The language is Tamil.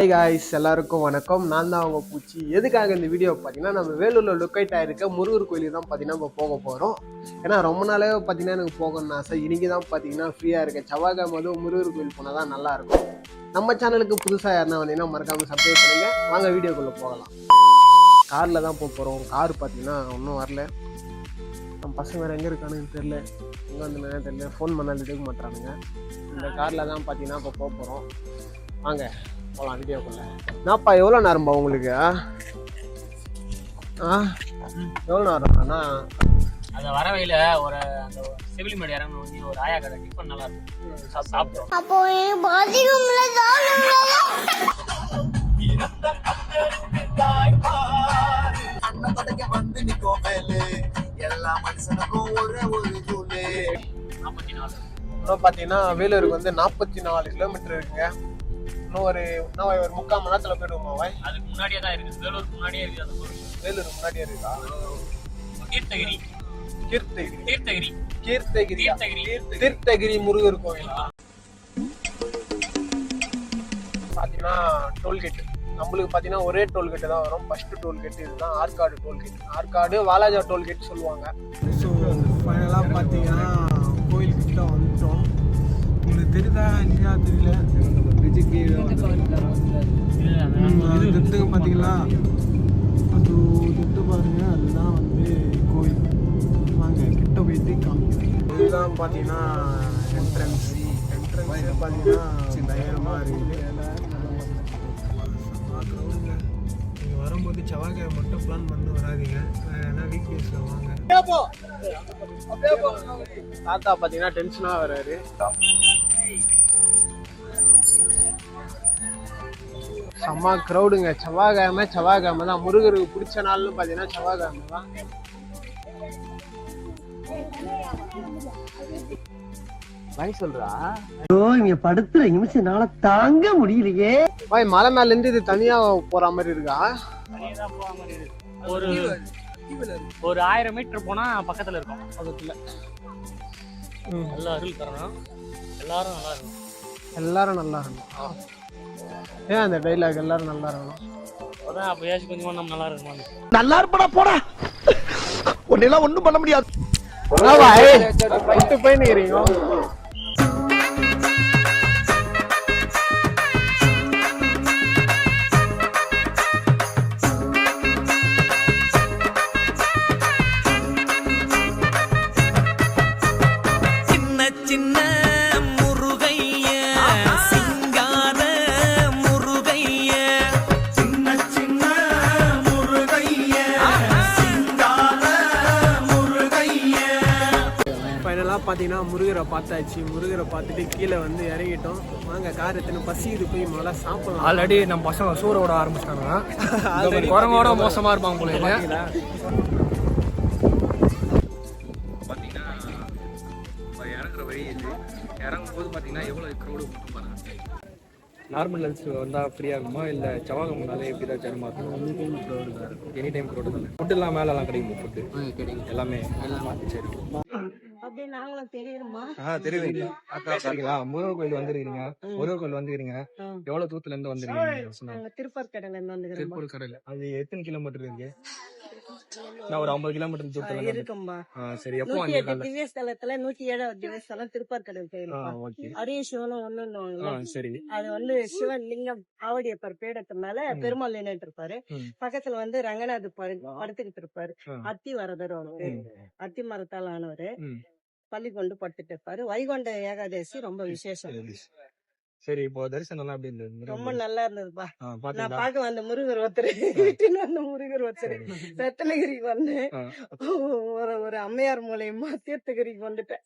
ஹை காய்ஸ் எல்லாருக்கும் வணக்கம். நான் தான் அவங்க பூச்சி. எதுக்காக இந்த வீடியோ பார்த்தீங்கன்னா நம்ம வேலூரில் லொக்கேட் ஆகிருக்க முருகர் கோயிலுக்கு தான் பார்த்தீங்கன்னா இப்போ போக போகிறோம் ஏன்னா ரொம்ப நாளே பார்த்தீங்கன்னா எனக்கு போகணும்னு ஆசை. இன்றைக்கி தான் பார்த்தீங்கன்னா ஃப்ரீயாக இருக்கேன். செவ்வாய்க்கிழமை அதுவும் முருகர் கோயில் போனால் தான் நல்லா இருக்கும். நம்ம சேனலுக்கு புதுசாக யாருன்னா வந்தீங்கன்னா மறக்காமல் சப்ஸ்கிரைப் பண்ணுங்கள் வாங்க வீடியோக்குள்ளே போகலாம். காரில் தான் போக போகிறோம் கார் பார்த்தீங்கன்னா ஒன்றும் வரல. நம்ம பசங்க வேறு எங்கே இருக்கானுன்னு தெரில எங்கே வந்து தெரியல. ஃபோன் பண்ணாலும் எடுக்க மாட்டானுங்க இந்த காரில் தான் பார்த்தீங்கன்னா இப்போ போக போகிறோம் வாங்க. போகலாம் வீடியோக்குள்ள என்னப்பா எவ்வளோ நேரம்பா உங்களுக்கு? ஆ? எவ்வளோ நேரம் அண்ணா அந்த வரவையில ஒரு அந்த செவிலிமேடு இறங்கணும் வந்து ஒரு ஆயா கடை டிஃபன் நல்லா இருக்கும். சா- சாப்பிட்டோம் அப்போ வந்து நிற்கும் எல்லா மனுஷனுக்கும் ஒரே ஒரு தூளே நாற்பத்தி நாலு இன்னும் பார்த்தீங்கன்னா வேலூருக்கு வந்து நாற்பத்தி நாலு கிலோமீட்டர் இருக்குங்க. இன்னும் ஒரு இன்னும் ஒரு முக்கால் மணி நேரத்தில் போயிடுவோமா வாய் அதுக்கு முன்னாடியே தான் இருக்குது. வேலூருக்கு முன்னாடியே இருக்குது அந்த கோவில் வேலூர் முன்னாடியே இருக்கா தீர்த்தகிரி. கீர்த்தகிரி தீர்த்தகிரி. கீர்த்தகிரி தீர்த்தகிரி. தீர்த்தகிரி முருகர் கோயிலா? பார்த்தீங்கன்னா டோல்கேட் நம்மளுக்கு பார்த்தீங்கன்னா ஒரே டோல்கேட் தான் வரும். ஃபர்ஸ்ட் டோல்கேட் இதுதான். Arcot toll gate Arcot Walajah toll gate சொல்லுவாங்க. ஸோ ஃபைனலாக பார்த்தீங்கன்னா கோயில் கிட்ட உங்களுக்கு தெரியுதா? இல்லையா தெரியல. பிரிட்ஜுக்கு திட்டுங்க பார்த்தீங்களா அது திட்டு பாருங்க. அதுதான் வந்து கோயில். வாங்க கிட்ட போயிட்டு காமிக்கிறேன். இதுதான் பார்த்தீங்கன்னா என்ட்ரன்ஸ் என்ட்ரன்ஸ் பார்த்தீங்கன்னா பயங்கரமாக இருக்குது. வரும்போது செவ்வாய்க்கிழமை மட்டும் பிளான் பண்ணி வராதீங்க. என்ன வீக் டேஸில் வாங்க தாத்தா பார்த்தீங்கன்னா டென்ஷனாக வராரு. செம்ம க்ரௌடுங்க செவ்வாய்க்கிழமை செவ்வாய்க்கிழமை தான். முருகருக்கு பிடிச்ச நாள்னு பார்த்தீங்கன்னா செவ்வாய்க்கிழமை தான். பாய் சொல்றா? ஐயோ இங்க படுத்துற நிமிஷம்னால தாங்க முடியலையே. பாய் மலை மேல இருந்து இது தனியா போற மாதிரி இருக்கா. ஒரு ஒரு ஆயிரம் மீட்டர் போனா பக்கத்துல இருக்கும். பக்கத்துல. நல்ல அருள் தரணும் எல்லாரும் நல்லா இருக்கும் எல்லாரும் நல்லா இருக்கணும். ஏன் அந்த டைலாக் எல்லாரும் நல்லா இருக்கணும்? அதான் அப்பயாச்சும் கொஞ்சமா நம்ம நல்லா இருக்குமா நல்லா இருப்படா போடா. உன்னெல்லாம் ஒண்ணும் பண்ண முடியாது. என்ன ஃபைனலாக பார்த்தீங்கன்னா முருகரை பார்த்தாச்சு. முருகரை பார்த்துட்டு கீழே வந்து இறங்கிட்டோம். வாங்க கார் எத்தனை பசிக்குது போய் முதல்ல சாப்பிடலாம் ஆல்ரெடி நம்ம பசங்க சூறோட ஆரம்பிச்சிட்டாங்க. குரங்கோட மோசமா இருப்பாங்க போல இப்ப இறங்குற வழி இறங்கும் போது க்ரௌடு மட்டும் பாருங்க. நார்மல் லென்ஸ் வந்தா ஃப்ரீயா இருக்குமா? இல்ல செவ்வாகம் முன்னாலே எப்படி தான் ஜனமா இருக்கும் எனி டைம் க்ரௌடு தானே எல்லாம் மேல எல்லாம் கிடைக்குமா ஃபுட் கிடைக்கும். எல்லாமே. சரி. அப்படி நாங்களும் தெரியுமா? சரிங்களா முருகர் கோயில் வந்துருக்கீங்க முருகர் கோயில் வந்துருக்கீங்க எவ்வளவு தூரத்துல இருந்து வந்துருக்கீங்க? திருப்பூர் கடையில இருந்து திருப்பூர் அது எத்தனை கிலோமீட்டர் இருக்கு? நான் ஒரு ஐம்பது கிலோமீட்டர் தூரத்துல இருக்கும்பா சரி எப்போ நூத்தி? திவ்ய ஸ்தலத்துல ஏழாவது திவ்ய ஸ்தலம் திருப்பூர் கடல் ஆ போயிருப்பா ஓகே. அரிய சிவனும் சரி. அது வந்து சிவன் லிங்கம் ஆவடியப்பர் பீடத்து மேல பெருமாள் நின்னுட்டு இருப்பாரு. பக்கத்துல வந்து ரங்கநாத் படு- படுத்துக்கிட்டு இருப்பாரு. அத்தி வரதர் அத்தி மரத்தால் ஆனவரு. பள்ளி கொண்டு படுத்துட்டு இருப்பாரு. வைகுண்ட ஏகாதசி ரொம்ப விசேஷம். சரி. இப்போ தரிசனம் எல்லாம் எப்படி இருந்தது? ரொம்ப நல்லா இருந்ததுப்பா. நான் பார்க்க வந்த முருகர் ஒருத்தர் வீட்டுன்னு வந்த முருகர் ஒருத்தர் ரத்தனகிரிக்கு வந்தேன். ஒரு ஒரு அம்மையார் மூலியமா தீர்த்தகிரிக்கு வந்துட்டேன்.